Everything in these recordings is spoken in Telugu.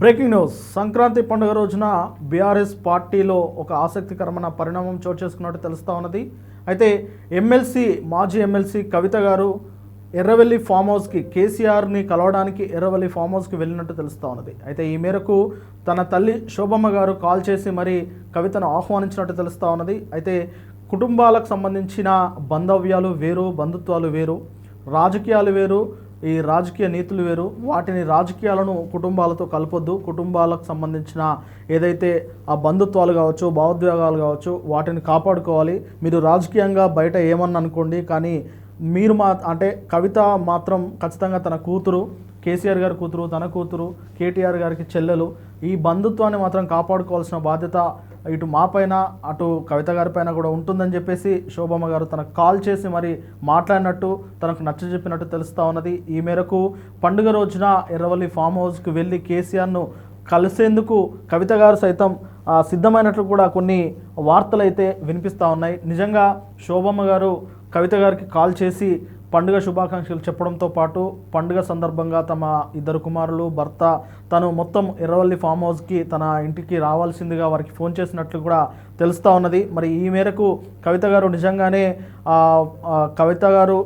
Breaking news. సంక్రాంతి పండుగ రోజున బీఆర్ఎస్ పార్టీలో ఒక ఆసక్తికరమైన పరిణామం చోటు చేసుకున్నట్టు తెలుస్తూ ఉన్నది. అయితే ఎమ్మెల్సీ మాజీ ఎమ్మెల్సీ కవిత గారు ఎర్రవెల్లి ఫామ్ హౌస్కి కేసీఆర్ని కలవడానికి ఎర్రవెల్లి ఫామ్ హౌస్కి వెళ్ళినట్టు తెలుస్తూ ఉన్నది. అయితే ఈ మేరకు తన తల్లి శోభమ్మ గారు కాల్ చేసి మరి కవితను ఆహ్వానించినట్టు తెలుస్తూ ఉన్నది. అయితే కుటుంబాలకు సంబంధించిన బంధవ్యాలు వేరు బంధుత్వాలు వేరు రాజకీయాలు వేరు ఈ రాజకీయ నీతులు వేరు. వాటిని రాజకీయాలను కుటుంబాలతో కలపొద్దు. కుటుంబాలకు సంబంధించిన ఏదైతే ఆ బంధుత్వాలు కావచ్చు భావోద్వేగాలు కావచ్చు వాటిని కాపాడుకోవాలి. మీరు రాజకీయంగా బయట ఏమన్నా అనుకోండి కానీ మీరు మా అంటే కవిత మాత్రం ఖచ్చితంగా తన కూతురు కేసీఆర్ గారి కూతురు తన కూతురు కేటీఆర్ గారికి చెల్లెలు. ఈ బంధుత్వాన్ని మాత్రం కాపాడుకోవాల్సిన బాధ్యత ఇటు మా పైన అటు కవిత గారి పైన కూడా ఉంటుందని చెప్పేసి శోభమ్మ గారు తనకు కాల్ చేసి మరి మాట్లాడినట్టు తనకు నచ్చ చెప్పినట్టు తెలుస్తూ ఉన్నది. ఈ మేరకు పండుగ రోజున ఎర్రవల్లి ఫామ్ హౌస్కి వెళ్ళి కేసీఆర్ను కలిసేందుకు కవిత గారు సైతం సిద్ధమైనట్లు కూడా కొన్ని వార్తలు అయితే వినిపిస్తూ ఉన్నాయి. నిజంగా శోభమ్మ గారు కవిత గారికి కాల్ చేసి పండుగ శుభాకాంక్షలు చెప్పడంతో పాటు పండుగ సందర్భంగా తమ ఇద్దరు కుమారులు భర్త తను మొత్తం ఎర్రవల్లి ఫామ్ హౌస్కి తన ఇంటికి రావాల్సిందిగా వారికి ఫోన్ చేసినట్లు కూడా తెలుస్తూ ఉన్నది. మరి ఈ మేరకు కవిత గారు నిజంగానే కవిత గారు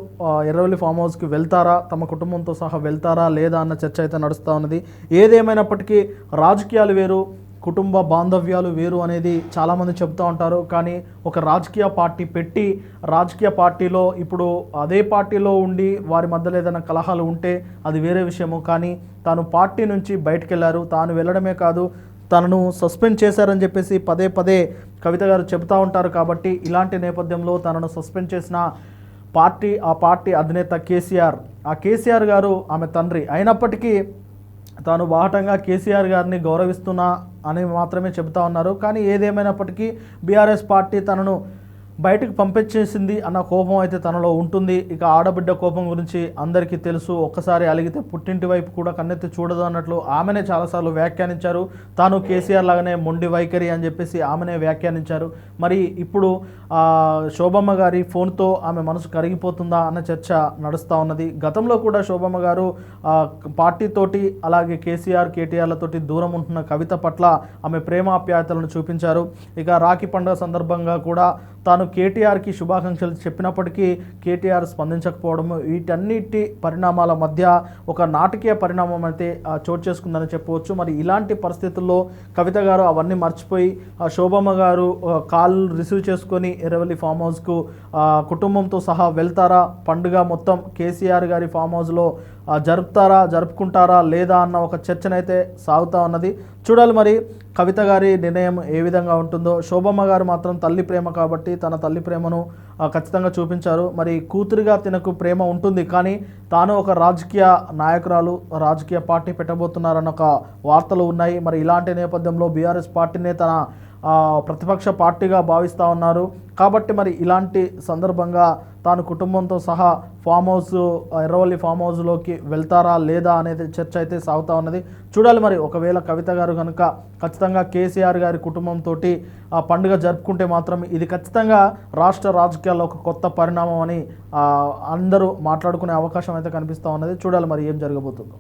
ఎర్రవల్లి ఫామ్ హౌస్కి వెళ్తారా? తమ కుటుంబంతో సహా వెళ్తారా లేదా అన్న చర్చ అయితే నడుస్తూ ఉన్నది. ఏదేమైనప్పటికీ రాజకీయాలు వేరు కుటుంబ బాంధవ్యాలు వేరు అనేది చాలామంది చెప్తూ ఉంటారు. కానీ ఒక రాజకీయ పార్టీ పెట్టి రాజకీయ పార్టీలో ఇప్పుడు అదే పార్టీలో ఉండి వారి మధ్యలో ఏదైనా కలహాలు ఉంటే అది వేరే విషయము. కానీ తాను పార్టీ నుంచి బయటకు వెళ్ళారు తాను వెళ్ళడమే కాదు తనను సస్పెండ్ చేశారని చెప్పేసి పదే పదే కవిత గారు చెబుతూ ఉంటారు. కాబట్టి ఇలాంటి నేపథ్యంలో తనను సస్పెండ్ చేసిన పార్టీ ఆ పార్టీ అధినేత కేసీఆర్. ఆ కేసీఆర్ గారు ఆమె తండ్రి. అయినప్పటికీ తాను బాహటంగా కేసీఆర్ గారిని గౌరవిస్తున్నా అని మాత్రమే చెబుతా ఉన్నారు. కానీ ఏదేమైనప్పటికీ బీఆర్ఎస్ పార్టీ తనను బయటకు పంపించేసింది అన్న కోపం అయితే తనలో ఉంటుంది. ఇక ఆడబిడ్డ కోపం గురించి అందరికీ తెలుసు. ఒక్కసారి అలిగితే పుట్టింటి వైపు కూడా కన్నెత్తి చూడదు అన్నట్లు ఆమెనే చాలాసార్లు వ్యాఖ్యానించారు. తాను కేసీఆర్ లాగానే మొండి వైఖరి అని చెప్పేసి ఆమెనే వ్యాఖ్యానించారు. మరి ఇప్పుడు శోభమ్మ గారి ఫోన్తో ఆమె మనసు కరిగిపోతుందా అన్న చర్చ నడుస్తూ ఉన్నది. గతంలో కూడా శోభమ్మ గారు పార్టీతోటి అలాగే కేసీఆర్ కేటీఆర్లతోటి దూరం ఉంటున్న కవిత పట్ల ఆమె ప్రేమాప్యాయతలను చూపించారు. ఇక రాఖీ పండుగ సందర్భంగా కూడా తాను కేటీఆర్కి శుభాకాంక్షలు చెప్పినప్పటికీ కేటీఆర్ స్పందించకపోవడము వీటన్నిటి పరిణామాల మధ్య ఒక నాటకీయ పరిణామం అయితే చోటు చేసుకుందని చెప్పవచ్చు. మరి ఇలాంటి పరిస్థితుల్లో కవిత గారు అవన్నీ మర్చిపోయి ఆ, శోభమ్మ గారు కాల్ రిసీవ్ చేసుకొని ఎర్రవల్లి ఫామ్ హౌస్కు కుటుంబంతో సహా వెళ్తారా? పండుగ మొత్తం కేసీఆర్ గారి ఫామ్ హౌస్లో జరుపుతారా జరుపుకుంటారా లేదా అన్న ఒక చర్చనైతే సాగుతూ ఉన్నది. చూడాలి మరి కవిత గారి నిర్ణయం ఏ విధంగా ఉంటుందో. శోభమ్మ గారు మాత్రం తల్లి ప్రేమ కాబట్టి తన తల్లి ప్రేమను ఖచ్చితంగా చూపించారు. మరి కూతురిగా తినకు ప్రేమ ఉంటుంది కానీ తాను ఒక రాజకీయ నాయకురాలు రాజకీయ పార్టీ పెట్టబోతున్నారన్న ఒక వార్తలు ఉన్నాయి. మరి ఇలాంటి నేపథ్యంలో బీఆర్ఎస్ పార్టీనే తన ప్రతిపక్ష పార్టీగా భావిస్తూ ఉన్నారు. కాబట్టి మరి ఇలాంటి సందర్భంగా తాను కుటుంబంతో సహా ఫామ్ హౌస్ ఎర్రవల్లి ఫామ్ హౌస్లోకి వెళ్తారా లేదా అనేది చర్చ అయితే సాగుతూ ఉన్నది. చూడాలి మరి ఒకవేళ కవిత గారు కనుక ఖచ్చితంగా కేసీఆర్ గారి కుటుంబంతో ఆ పండుగ జరుపుకుంటే మాత్రం ఇది ఖచ్చితంగా రాష్ట్ర రాజకీయాల్లో ఒక కొత్త పరిణామం అని అందరూ మాట్లాడుకునే అవకాశం అయితే కనిపిస్తూ ఉన్నది. చూడాలి మరి ఏం జరగబోతుందో.